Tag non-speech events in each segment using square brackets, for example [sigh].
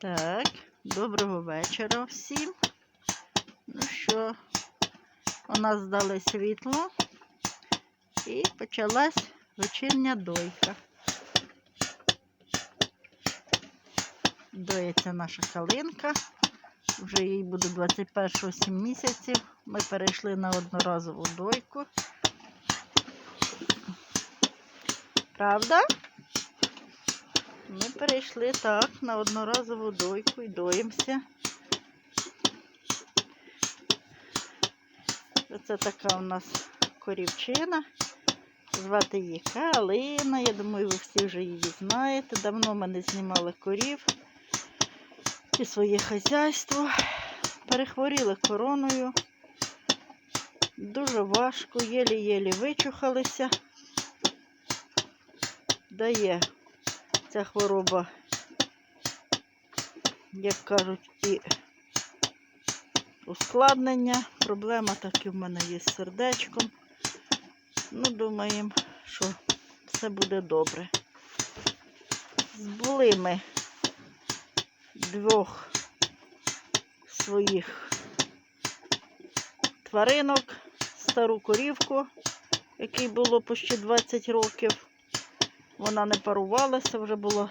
Так, доброго вечора всім. Ну що, у нас здали світло і почалась вечірня дойка. Доїться наша калинка. Вже їй буде 21 7 місяців. Ми перейшли на одноразову дойку. Правда? Ми перейшли так на одноразову дойку і доїмося. Оце така у нас корівчина. Звати її Калина. Я думаю, ви всі вже її знаєте. Давно ми не знімали корів і своє хазяйство. Перехворіли короною. Дуже важко, єлі-єлі вичухалися. Дає ця хвороба, як кажуть, і ускладнення. Проблема так і в мене є з сердечком. Ну, думаємо, що все буде добре. Збули ми двох своїх тваринок, стару корівку, якій було почти 20 років. Вона не парувалася, вже була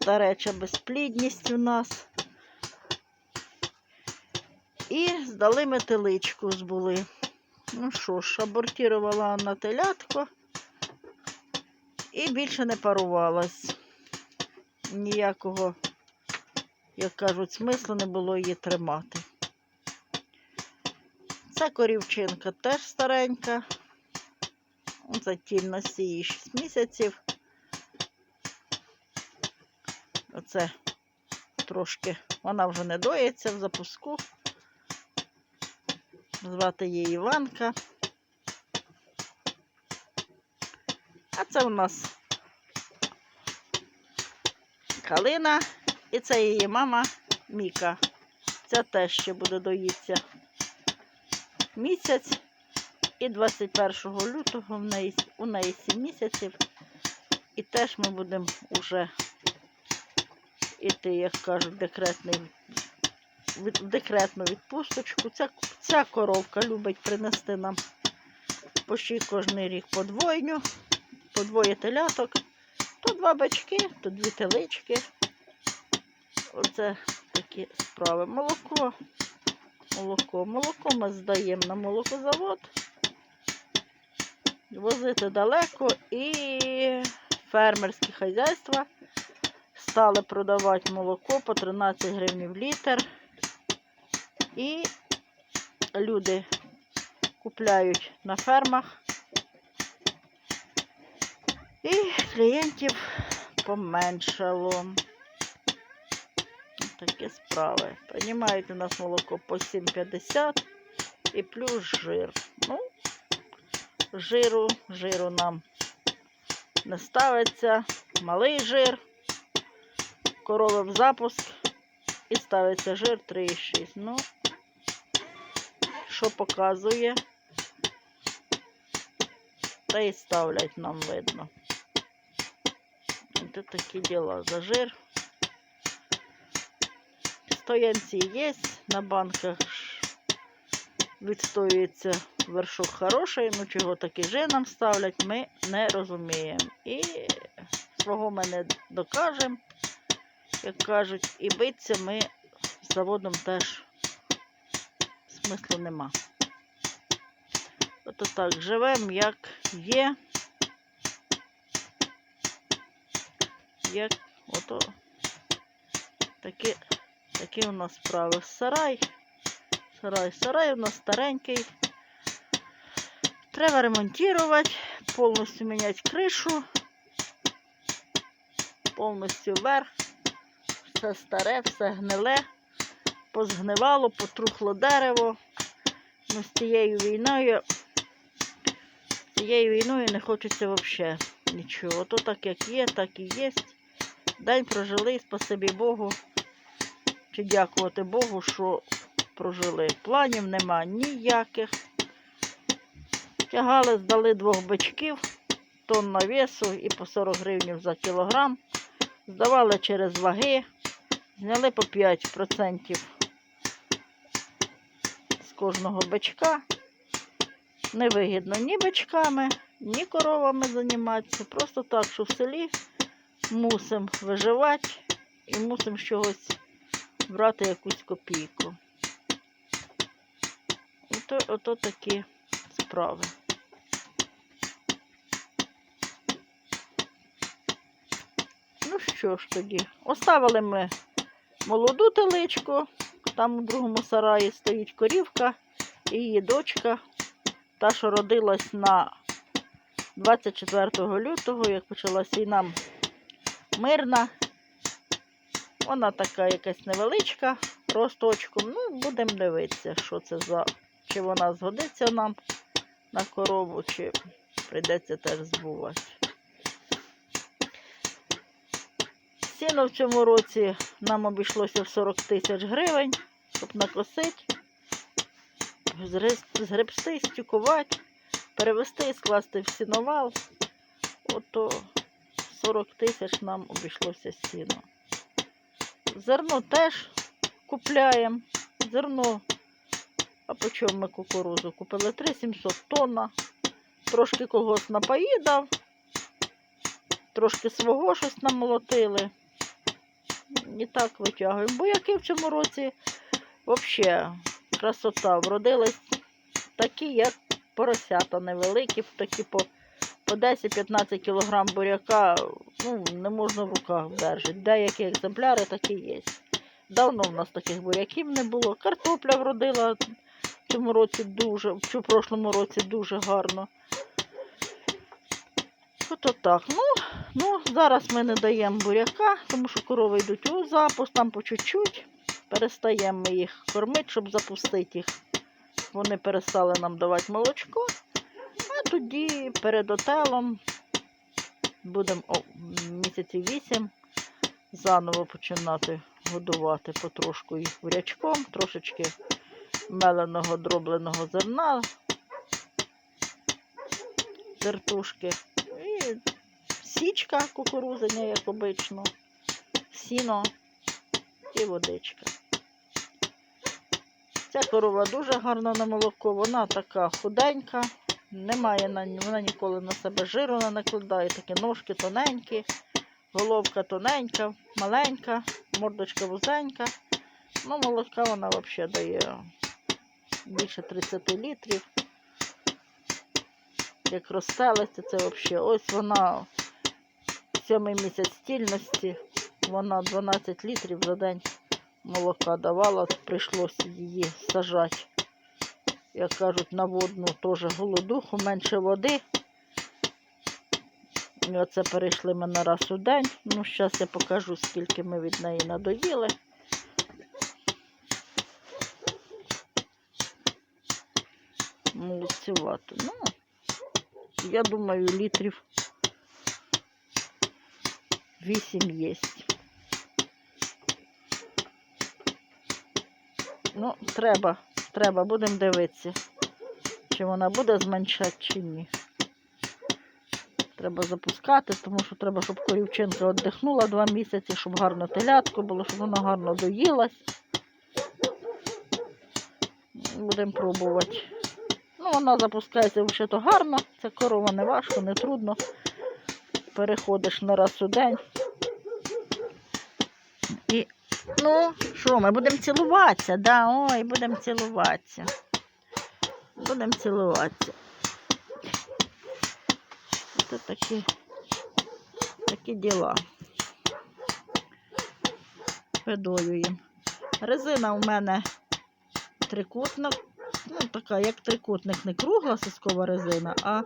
стареча безплідність у нас. І здали ми теличку збули. Ну що ж, абортувала на телятко і більше не парувалась. Ніякого, як кажуть, смислу не було її тримати. Ця корівчинка теж старенька. Оце тільності їй 6 місяців. Оце трошки, вона вже не доїться в запуску. Звати її Іванка. А це у нас Калина і це її мама Міка. Ця теж ще буде доїться місяць. І 21 лютого в неї, у неї 7 місяців. І теж ми будемо вже йти, як кажуть, декретний, від, декретну відпусточку. Ця, ця коровка любить принести нам почти кожен рік по двойню, по двоє теляток, то два бачки, то дві телички. Оце такі справи. Молоко. Молоко. Молоко ми здаємо на молокозавод возити далеко і фермерські хазяйства стали продавати молоко по 13 гривень в літр. І люди купляють на фермах. І клієнтів поменшало. Такі справи. Приймають у нас молоко по 7,50 і плюс жир. Ну, жиру, жиру нам не ставиться, малий жир, корови в запуск і ставиться жир 3,6. Ну, що показує, та і ставлять нам видно. Це такі діла за жир. Стоянці є, на банках відстоюється вершок хороший, ну чого такий жир нам ставлять, ми не розуміємо. І свого ми не докажемо, як кажуть, і битися ми з заводом теж смислу нема. Ото так, живемо, як є. Як ото такі, такі у нас справи. Сарай. Сарай, сарай у нас старенький. Треба ремонтувати, повністю міняти кришу, повністю вверх. Все старе, все гниле, позгнивало, потрухло дерево. Ну, з цією війною, з цією війною не хочеться взагалі нічого. То так як є, так і є. День прожили, спасибі Богу. Чи дякувати Богу, що прожили. Планів нема ніяких. Тягали, здали двох бичків, тонна весу і по 40 гривень за кілограм. здавали через ваги, зняли по 5% з кожного бичка. Невигідно ні бичками, ні коровами займатися. Просто так, що в селі мусимо виживати і мусимо чогось брати якусь копійку. Ото, ото такі справи. Ну що ж тоді, оставили ми молоду теличку, там у другому сараї стоїть корівка і її дочка, та, що родилась на 24 лютого, як почалась війна мирна. Вона така якась невеличка, росточком. Ну, будемо дивитися, що це за. Чи вона згодиться нам на корову, чи прийдеться теж збувати. Сіно в цьому році нам обійшлося в 40 тисяч гривень, щоб накосити, згребсти, стюкувати, перевести, скласти в сіновал. Ото 40 тисяч нам обійшлося сіно. Зерно теж купляємо. Зерно, а по чому ми кукурузу? Купили 3700 тонна. Трошки когось напоїдав, трошки свого щось намолотили. І так витягуємо. Бояки в цьому році взагалі красота. Вродились такі, як поросята невеликі, такі по, по 10-15 кг буряка ну, не можна в руках держати. Деякі екземпляри такі є. Давно в нас таких буряків не було. Картопля вродила в цьому році дуже, в прошлому році дуже гарно. Ото так. Ну, ну, зараз ми не даємо буряка, тому що корови йдуть у запуск, там по чуть-чуть. Перестаємо ми їх кормити, щоб запустити їх. Вони перестали нам давати молочко. А тоді перед отелом будемо о, місяці вісім заново починати годувати потрошку їх бурячком, трошечки меленого дробленого зерна, тертушки січка кукурузення, як обично, сіно і водичка. Ця корова дуже гарна на молоко, вона така худенька, немає на вона ніколи на себе жиру не накладає, такі ножки тоненькі, головка тоненька, маленька, мордочка вузенька. Ну, молока вона взагалі дає більше 30 літрів. Як розстелиться, це взагалі. Ось вона сьомий місяць стільності, вона 12 літрів за день молока давала, прийшлося її сажати. Як кажуть, на водну теж голодуху, менше води. І оце перейшли ми на раз у день. Ну, зараз я покажу, скільки ми від неї надоїли. Молодцювати. Ну, я думаю, літрів 8 є. Ну, треба, треба, будемо дивитися, чи вона буде зменшати, чи ні. Треба запускати, тому що треба, щоб корівчинка віддихнула два місяці, щоб гарно телятко було, щоб вона гарно доїлась. Будемо пробувати. Ну, вона запускається взагалі гарно. Ця корова не важко, не трудно. Переходиш на раз у день. І, ну, що, ми будемо цілуватися, да? Ой, будемо цілуватися. Будемо цілуватися. Це такі, такі діла. Видоюємо. Резина у мене трикутна, ну така, як трикутник, не кругла соскова резина, а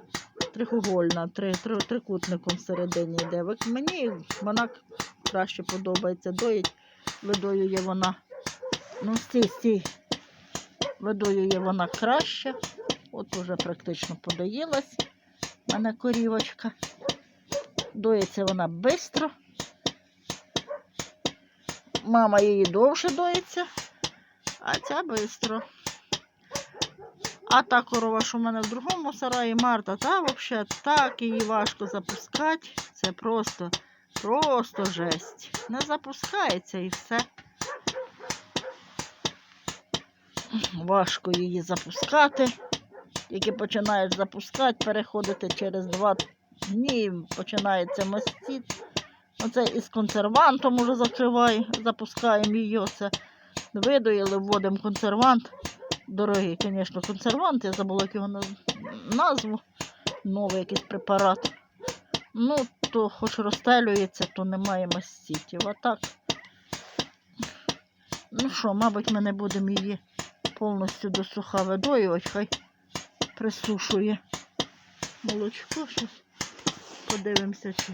трикугольна, три, три, трикутником всередині йде. Мені вона краще подобається. Доїть, видоює вона. Ну, стій, стій. Видоює вона краще. От уже практично подоїлась. У мене корівочка. Доїться вона швидко. Мама її довше доїться, а ця швидко. А та корова, що в мене в другому сараї, Марта, та взагалі так її важко запускати. Це просто Просто жесть. Не запускається і все. Важко її запускати. Тільки починаєш запускати, переходити через два дні, починається мастіт. Оце із консервантом уже закриває, запускаємо її. Оце видоїли, вводимо консервант. Дорогий, звісно, консервант, я забула як його назву. Новий якийсь препарат. Ну, то хоч розстелюється, то немає мастітів. А так. Ну що, мабуть, ми не будемо її повністю до суха видоювати, хай присушує молочко. Щось подивимося, чи.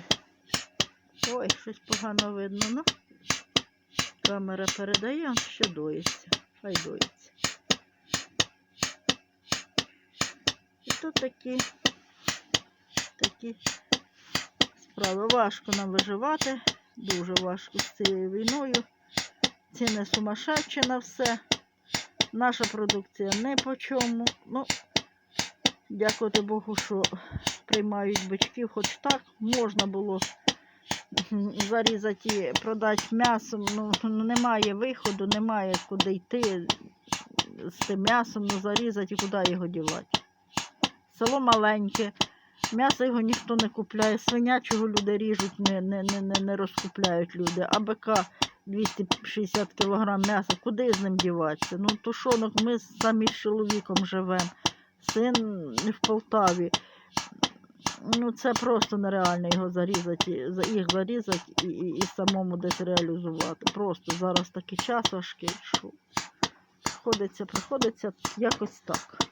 Ой, щось погано видно. Ну, камера передає, ще доїться. Хай доїться. Тут такі, такі справи. Важко нам виживати, дуже важко з цією війною. Ціни сумасшедші на все. Наша продукція не по чому. Ну, дякувати Богу, що приймають бичків, хоч так можна було зарізати продати м'ясом. Ну, немає виходу, немає куди йти з тим м'ясом, ну зарізати і куди його дівати. Село маленьке, м'ясо його ніхто не купляє, свинячого люди ріжуть, не, не, не, не, не розкупляють люди, а бика 260 кг м'яса, куди з ним діватися? Ну, тушонок ми самі з чоловіком живемо, син в Полтаві. Ну, це просто нереально його зарізати, їх зарізати і, і, і самому десь реалізувати. Просто зараз такий час важкий, що приходиться, приходиться якось так.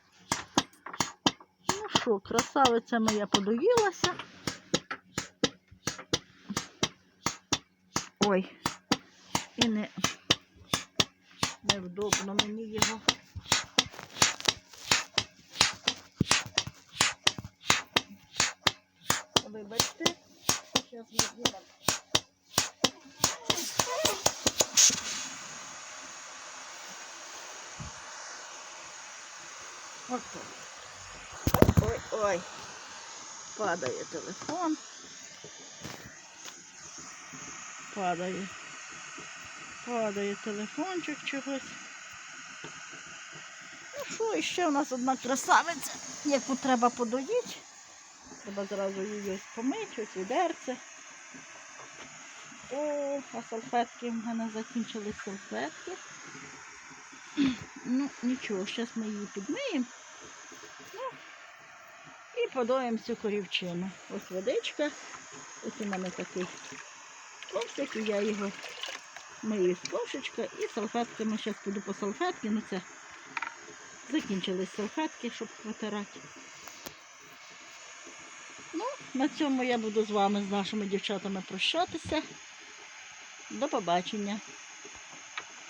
Що, красавиця моя подоїлася. Ой, і не невдобно мені його. Вибачте, зараз ми знімемо. Ото. Ой, ой. Падає телефон. Падає. Падає телефончик чогось. Ну що, і ще у нас одна красавиця, яку треба подоїти. Треба зразу її ось помити, ось відерце. О, а салфетки в мене закінчились салфетки. [clears throat] Ну, нічого, зараз ми її підмиємо. Подоїмо цю корівчину. Ось водичка. Ось у мене такий ковшик, і я його мию з ковшечка. І салфетками зараз піду по салфетки. Ну це закінчились салфетки, щоб витирати. Ну, на цьому я буду з вами, з нашими дівчатами прощатися. До побачення.